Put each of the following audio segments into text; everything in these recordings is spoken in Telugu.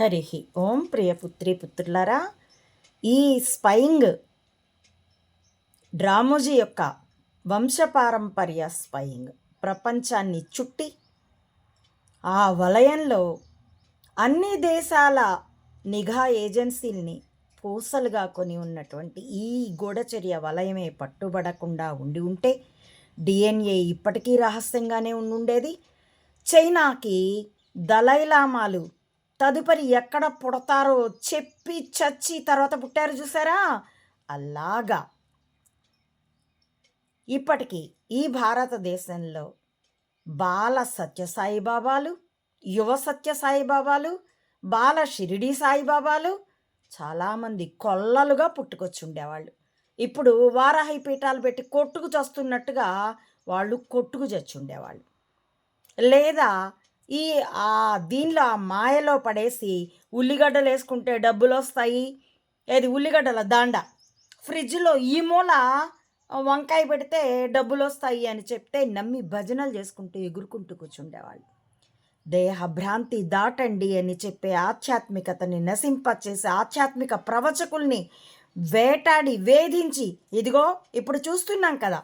హరి ఓం ప్రియపుత్రి పుత్రులారా ఈ స్పైయింగ్ డ్రామోజీ యొక్క వంశపారంపర్య స్పైయింగ్ ప్రపంచాన్ని చుట్టి ఆ వలయంలో అన్ని దేశాల నిఘా ఏజెన్సీల్ని పూసలుగా కొని ఉన్నటువంటి ఈ గూఢచర్య వలయమే పట్టుబడకుండా ఉండి ఉంటే డిఎన్ఏ ఇప్పటికీ రహస్యంగానే ఉండి ఉండేది చైనాకి దలైలామాలు తదుపరి ఎక్కడ పుడతారో చెప్పి చచ్చి తర్వాత పుట్టారు చూసారా? అలాగా. ఇప్పటికీ ఈ భారతదేశంలో బాల సత్యసాయిబాబాలు యువ సత్యసాయిబాబాలు బాల షిరిడి సాయిబాబాలు చాలామంది కొల్లలుగా పుట్టుకొచ్చి ఉండేవాళ్ళు ఇప్పుడు వారాహి పీఠాలు పెట్టి కొట్టుకు చస్తున్నట్టుగా వాళ్ళు కొట్టుకు చచ్చి ఉండేవాళ్ళు లేదా ఈ ఆ దీనిలో ఆ మాయలో పడేసి ఉల్లిగడ్డలు వేసుకుంటే డబ్బులు వస్తాయి ఏది? ఉల్లిగడ్డల దాండ. ఫ్రిడ్జ్లో ఈ మూల వంకాయ పెడితే డబ్బులు వస్తాయి అని చెప్తే నమ్మి భజనలు చేసుకుంటూ ఎగురుకుంటూ కూర్చుండేవాళ్ళు. దేహభ్రాంతి దాటండి అని చెప్పే ఆధ్యాత్మికతని నశింపచేసే ఆధ్యాత్మిక ప్రవచకుల్ని వేటాడి వేధించి ఇదిగో ఇప్పుడు చూస్తున్నాం కదా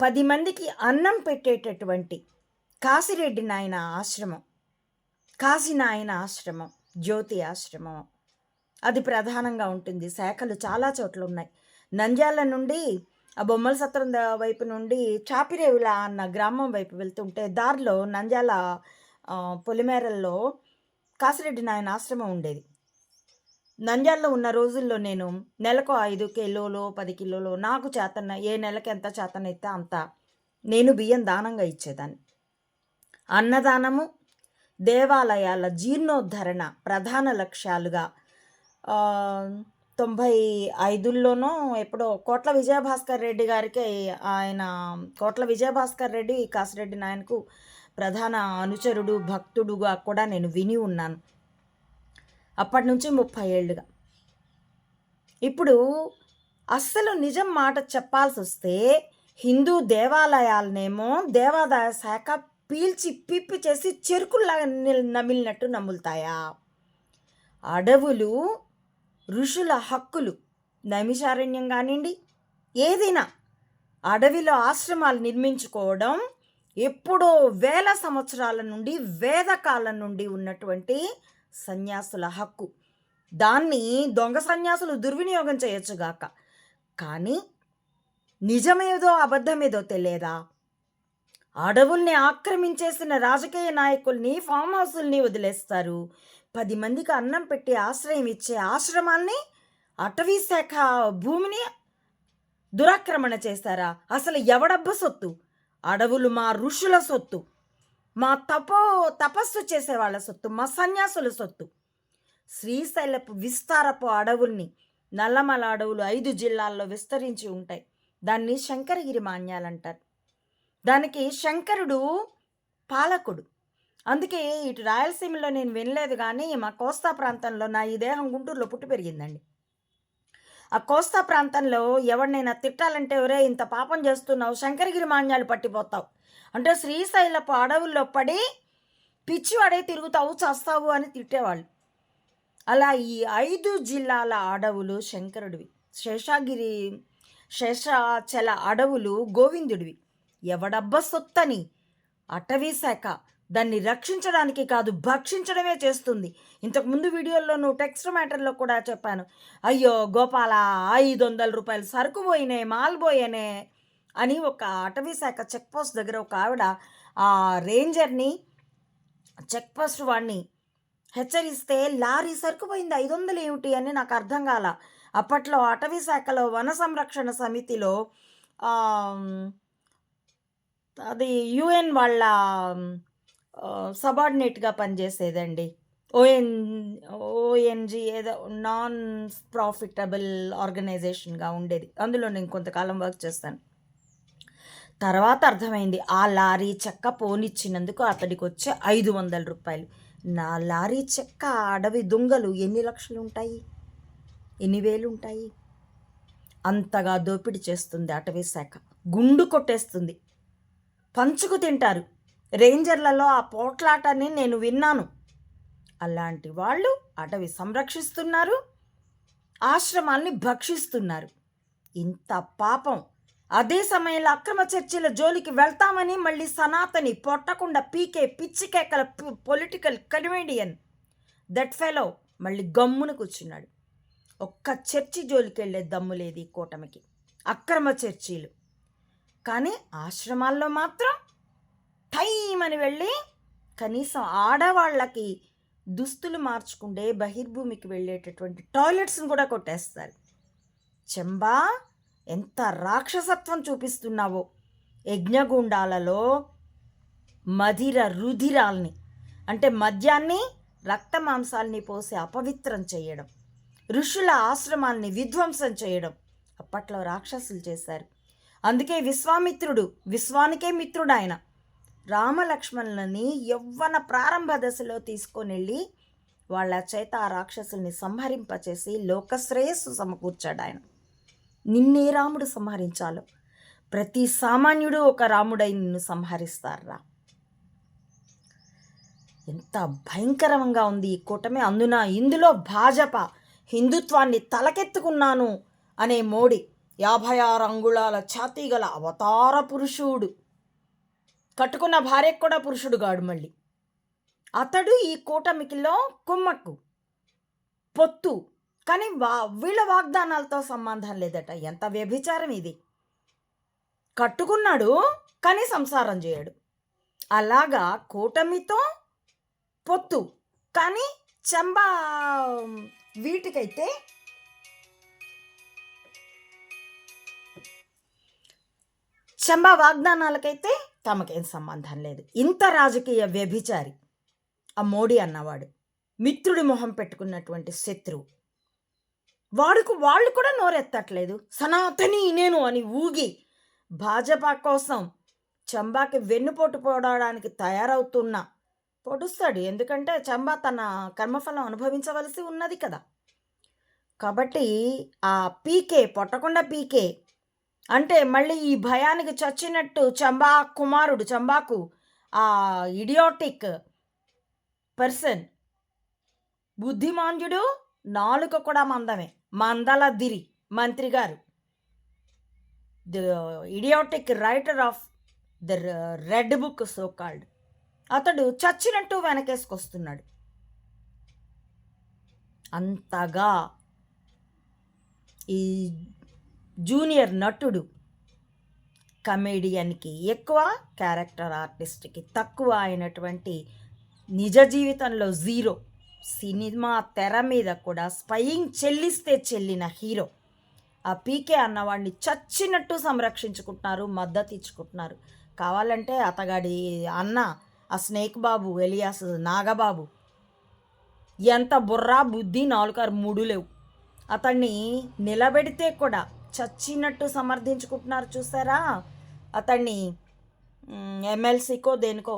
పది మందికి అన్నం పెట్టేటటువంటి కాశిరెడ్డి నాయన ఆశ్రమం. కాశీ నాయన ఆశ్రమం జ్యోతి ఆశ్రమం. అది ప్రధానంగా ఉంటుంది. శాఖలు చాలా చోట్ల ఉన్నాయి. నంద్యాల నుండి ఆ బొమ్మల సత్రం వైపు నుండి చాపిరేవుల అన్న గ్రామం వైపు వెళ్తుంటే దారిలో నంద్యాల పొలిమేరల్లో కాసిరెడ్డి నాయన ఆశ్రమం ఉండేది. నంద్యాలలో ఉన్న రోజుల్లో నేను నెలకు ఐదు కిలోలు పది కిలోలు నాకు చేతన ఏ నెలకి ఎంత చేతనైతే అంత నేను బియ్యం దానంగా ఇచ్చేదాన్ని. అన్నదానము దేవాలయాల జీర్ణోద్ధరణ ప్రధాన లక్ష్యాలుగా. తొంభై ఐదుల్లోనో ఎప్పుడో కోట్ల విజయభాస్కర్ రెడ్డి గారికి ఆయన కోట్ల విజయభాస్కర్ రెడ్డి కాసిరెడ్డి నాయనకు ప్రధాన అనుచరుడు భక్తుడుగా కూడా నేను విని ఉన్నాను. అప్పటి నుంచి ముప్పై ఏళ్ళుగా. ఇప్పుడు అస్సలు నిజం మాట చెప్పాల్సి వస్తే హిందూ దేవాలయాలనేమో దేవాదాయ శాఖ పీల్చి పిప్పి చేసి చెరుకుల్లాగా నమిలినట్టు నములుతాయా? అడవులు ఋషుల హక్కులు నైమిషారణ్యం కానివ్వండి ఏదైనా అడవిలో ఆశ్రమాలు నిర్మించుకోవడం ఎప్పుడో వేల సంవత్సరాల నుండి వేదకాలం నుండి ఉన్నటువంటి సన్యాసుల హక్కు. దాన్ని దొంగ సన్యాసులు దుర్వినియోగం చేయొచ్చుగాక కానీ నిజమేదో అబద్ధమేదో తెలియదా? అడవుల్ని ఆక్రమించేసిన రాజకీయ నాయకుల్ని ఫామ్ హౌసుల్ని వదిలేస్తారు. పది మందికి అన్నం పెట్టి ఆశ్రయం ఇచ్చే ఆశ్రమాల్ని అటవీ శాఖ భూమిని దురాక్రమణ చేస్తారా? అసలు ఎవడబ్బ సొత్తు? అడవులు మా ఋషుల సొత్తు. మా తపో తపస్సు చేసే వాళ్ళ సొత్తు. మా సన్యాసుల సొత్తు. శ్రీశైలపు విస్తారపు అడవుల్ని నల్లమల అడవులు ఐదు జిల్లాల్లో విస్తరించి ఉంటాయి. దాన్ని శంకరగిరి మాన్యాలంటారు. దానికి శంకరుడు పాలకుడు. అందుకే ఇటు రాయలసీమలో నేను వినలేదు కానీ మా కోస్తా ప్రాంతంలో నా ఈ దేహం గుంటూరులో పుట్టి పెరిగిందండి. ఆ కోస్తా ప్రాంతంలో ఎవరినైనా తిట్టాలంటే ఎవరే ఇంత పాపం చేస్తున్నావు శంకరగిరి మాన్యాలు పట్టిపోతావు. అంటే శ్రీశైలపు అడవుల్లో పడి పిచ్చివాడే తిరుగుతావు చస్తావు అని తిట్టేవాళ్ళు. అలా ఈ ఐదు జిల్లాల అడవులు శంకరుడివి. శేషాగిరి శేషాచల అడవులు గోవిందుడివి. ఎవడబ్బ సొత్తని? అటవీ శాఖ దాన్ని రక్షించడానికి కాదు భక్షించడమే చేస్తుంది. ఇంతకు ముందు టెక్స్ట్ మ్యాటర్లో కూడా చెప్పాను. అయ్యో గోపాల ఐదు వందల రూపాయలు సరుకు పోయినే మాల్ పోయేనే అని ఒక అటవీ శాఖ చెక్ పోస్ట్ దగ్గర ఒక ఆవిడ ఆ రేంజర్ని చెక్ పోస్ట్ వాడిని హెచ్చరిస్తే లారీ సరుకుపోయింది ఐదు వందలు ఏమిటి? అని నాకు అర్థం కాల. అప్పట్లో అటవీ శాఖలో వన సంరక్షణ సమితిలో అది యుఎన్ వాళ్ళ సబార్డినేట్గా పనిచేసేదండి. ఓఎన్ ఓఎన్జి ఏదో నాన్ ప్రాఫిటబుల్ ఆర్గనైజేషన్గా ఉండేది. అందులో నేను కొంతకాలం వర్క్ చేస్తాను. తర్వాత అర్థమైంది ఆ లారీ చెక్క పోనిచ్చినందుకు అతడికి వచ్చే ఐదు వందల రూపాయలు. నా లారీ చెక్క అడవి దొంగలు ఎన్ని లక్షలు ఉంటాయి ఎన్ని వేలు ఉంటాయి అంతగా దోపిడీ చేస్తుంది అటవీ శాఖ. గుండు కొట్టేస్తుంది. పంచుకు తింటారు. రేంజర్లలో ఆ పోట్లాటని నేను విన్నాను. అలాంటి వాళ్ళు అటవి సంరక్షిస్తున్నారు. ఆశ్రమాల్ని భక్షిస్తున్నారు. ఇంత పాపం. అదే సమయంలో అక్రమ చర్చిల జోలికి వెళ్తామని మళ్ళీ సనాతని పొట్టకుండా పీకే పిచ్చికేకల పొలిటికల్ కమెడియన్ దట్ ఫెలో మళ్ళీ గమ్మున కూర్చున్నాడు. ఒక్క చర్చి జోలికి వెళ్ళే దమ్ము లేదు ఈ కూటమికి. అక్రమ చర్చీలు. కానీ ఆశ్రమాల్లో మాత్రం టైం అని వెళ్ళి కనీసం ఆడవాళ్ళకి దుస్తులు మార్చుకుంటే బహిర్భూమికి వెళ్ళేటటువంటి టాయిలెట్స్ని కూడా కొట్టేస్తారు. చెంబా ఎంత రాక్షసత్వం చూపిస్తున్నావో. యజ్ఞగుండాలలో మధిర రుధిరాల్ని అంటే మద్యాన్ని రక్త మాంసాల్ని పోసి అపవిత్రం చేయడం ఋషుల ఆశ్రమాల్ని విధ్వంసం చేయడం అప్పట్లో రాక్షసులు చేశారు. అందుకే విశ్వామిత్రుడు విశ్వానికే మిత్రుడు ఆయన రామలక్ష్మణులని యవ్వన ప్రారంభ దశలో తీసుకొని వెళ్ళి వాళ్ళ చేత ఆ రాక్షసుల్ని సంహరింపచేసి లోకశ్రేయస్సు సమకూర్చాడు ఆయన నిన్నే రాముడు సంహరించాలో. ప్రతి సామాన్యుడు ఒక రాముడై నిన్ను సంహరిస్తారా? ఎంత భయంకరంగా ఉంది ఈ కూటమి. అందున ఇందులో భాజపా హిందుత్వాన్ని తలకెత్తుకున్నాను అనే మోడీ యాభై ఆరు అంగుళాల ఛాతీ గల అవతార పురుషుడు. కట్టుకున్న భార్యకు కూడా పురుషుడు గాడు మళ్ళీ. అతడు ఈ కూటమికిలో కుమ్మక్కు పొత్తు కానీ వా వీళ్ళ వాగ్దానాలతో సంబంధం లేదట. ఎంత వ్యభిచారం ఇది. కట్టుకున్నాడు కానీ సంసారం చేయడు. అలాగా కూటమితో పొత్తు కానీ చెంబా వీటికైతే చంబా వాగ్దానాలకైతే తమకేం సంబంధం లేదు. ఇంత రాజకీయ వ్యభిచారి ఆ మోడీ అన్నవాడు మిత్రుడి మొహం పెట్టుకున్నటువంటి శత్రువు. వాడుకు వాళ్ళు కూడా నోరెత్తట్లేదు. సనాతని నేను అని ఊగి భాజపా కోసం చంబాకి వెన్నుపోటు పోవడానికి తయారవుతున్నా పొడుస్తాడు. ఎందుకంటే చంబా తన కర్మఫలం అనుభవించవలసి ఉన్నది కదా. కాబట్టి ఆ పీకే పొట్టకుండా పీకే అంటే మళ్ళీ ఈ భయానికి చచ్చినట్టు చంబా కుమారుడు చంబాకు ఆ ఇడియోటిక్ పర్సన్ బుద్ధిమాంద్యుడు నాలుక కూడా మందమే. మందల దిరి మంత్రి గారు. The idiotic writer of the red book so called అతడు చచ్చినట్టు వెనకేసుకొస్తున్నాడు. అంతగా ఈ జూనియర్ నటుడు. కమేడియన్కి ఎక్కువ క్యారెక్టర్ ఆర్టిస్ట్కి తక్కువ అయినటువంటి నిజ జీవితంలో జీరో. సినిమా తెర మీద కూడా స్పయింగ్ చెల్లిస్తే చెల్లిన హీరో. ఆ పీకే అన్నవాడిని చచ్చినట్టు సంరక్షించుకుంటున్నారు మద్దతు ఇచ్చుకుంటున్నారు. కావాలంటే అతగాడి అన్న ఆ స్నేక్ బాబు ఎలియాస్ నాగబాబు. ఎంత బుర్రా బుద్ధి నాలుగారు మూడు లేవు. అతన్ని నిలబెడితే కూడా చచ్చినట్టు సమర్థించుకుంటున్నారు చూసారా? అతన్ని ఎమ్మెల్సీకో దేనికో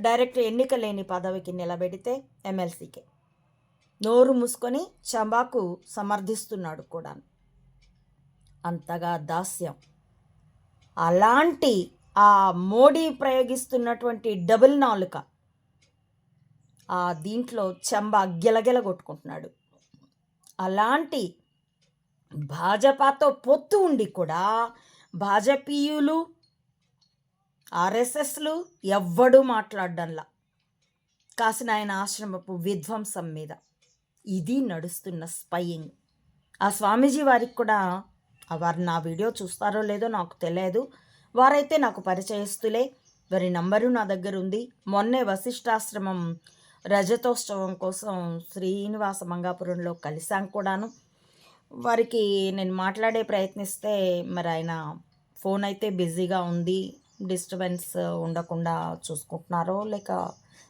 డైరెక్ట్ ఎన్నిక లేని పదవికి నిలబెడితే ఎమ్మెల్సీకే. నోరు మూసుకొని చంబాకు సమర్థిస్తున్నాడు కూడా అంతగా దాస్యం. అలాంటి ఆ మోడీ ప్రయోగిస్తున్నటువంటి డబుల్ నాలుక ఆ దీంట్లో చంబా గెలగెల కొట్టుకుంటున్నాడు. అలాంటి భాజపాతో పొత్తు ఉండి కూడా భాజపీయులు ఆర్ఎస్ఎస్లు ఎవ్వడూ మాట్లాడడంలా. కాసిన ఆయన ఆశ్రమపు విధ్వంసం మీద ఇది నడుస్తున్న స్పయింగ్. ఆ స్వామీజీ వారికి కూడా వారు నా వీడియో చూస్తారో లేదో నాకు తెలియదు. వారైతే నాకు పరిచయస్తులే. వారి నంబరు నా దగ్గర ఉంది మొన్నే వశిష్ఠాశ్రమం రజతోత్సవం కోసం శ్రీనివాస మంగాపురంలో కలిశాం కూడాను. వారికి నేను మాట్లాడే ప్రయత్నిస్తే మరి ఆయన ఫోన్ అయితే బిజీగా ఉంది డిస్టర్బెన్స్ ఉండకుండా చూసుకుంటున్నారో లేక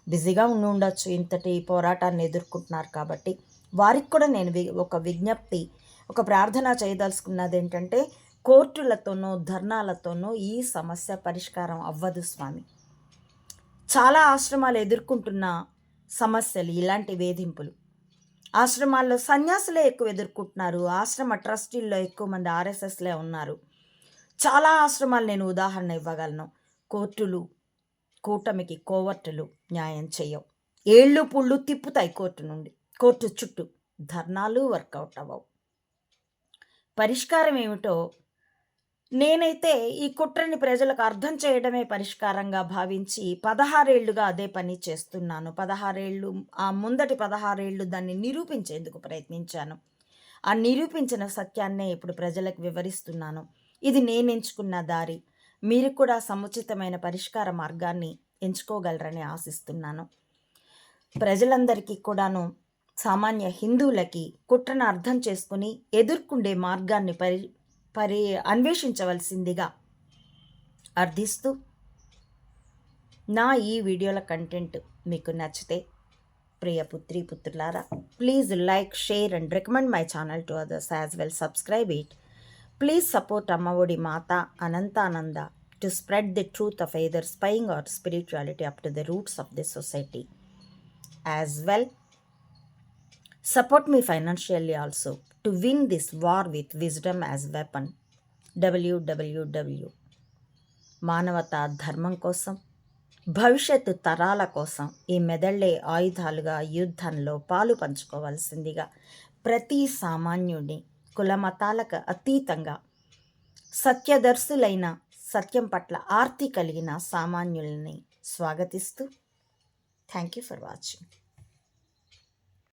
బిజీగా ఉండి ఉండొచ్చు. ఇంతటి పోరాటాన్ని ఎదుర్కొంటున్నారు కాబట్టి వారికి కూడా నేను ఒక విజ్ఞప్తి ఒక ప్రార్థన చేయదలుచుకున్నది ఏంటంటే కోర్టులతోనో ధర్నాలతోనో ఈ సమస్య పరిష్కారం అవ్వదు స్వామి. చాలా ఆశ్రమాలు ఎదుర్కొంటున్న సమస్యలు ఇలాంటి వేధింపులు. ఆశ్రమాల్లో సన్యాసులే ఎక్కువ ఎదుర్కొంటున్నారు. ఆశ్రమ ట్రస్టీల్లో ఎక్కువ మంది ఆర్ఎస్ఎస్లే ఉన్నారు. చాలా ఆశ్రమాలు నేను ఉదాహరణ ఇవ్వగలను. కోర్టులు కూటమికి కోవర్టులు న్యాయం చేయవు ఏళ్ళు పుళ్ళు తిప్పుతాయి కోర్టు నుండి. కోర్టు చుట్టూ ధర్నాలు వర్కౌట్ అవ్వవు. పరిష్కారం ఏమిటో నేనైతే ఈ కుట్రని ప్రజలకు అర్థం చేయడమే పరిష్కారంగా భావించి పదహారేళ్ళుగా అదే పని చేస్తున్నాను. పదహారేళ్ళు ఆ ముందటి పదహారేళ్ళు దాన్ని నిరూపించేందుకు ప్రయత్నించాను. ఆ నిరూపించిన సత్యాన్నే ఇప్పుడు ప్రజలకు వివరిస్తున్నాను. ఇది నేను ఎంచుకున్న దారి. మీరు కూడా సముచితమైన పరిష్కార మార్గాన్ని ఎంచుకోగలరని ఆశిస్తున్నాను. ప్రజలందరికీ కూడాను సామాన్య హిందువులకి కుట్రను అర్థం చేసుకుని ఎదుర్కొండే మార్గాన్ని పరి పరి అన్వేషించవలసిందిగా అర్థిస్తూ నా ఈ వీడియోల కంటెంట్ మీకు నచ్చితే ప్రియ పుత్రి పుత్రులారా please like share and recommend my channel to others as well. Subscribe it. Please support Ammaodi Mata Anantananda to spread the truth of either spying or spirituality up to the roots of this society as well. Support me financially also. To win this war with wisdom as weapon WWW మానవతా ధర్మం కోసం భవిష్యత్తు తరాల కోసం ఈ మెదళ్ళే ఆయుధాలుగా యుద్ధంలో పాలు పంచుకోవాల్సిందిగా ప్రతి సామాన్యుడిని కులమతాలకు అతీతంగా సత్యదర్శులైన సత్యం పట్ల ఆర్తి కలిగిన సామాన్యుల్ని స్వాగతిస్తూ థ్యాంక్ యూ ఫర్ వాచింగ్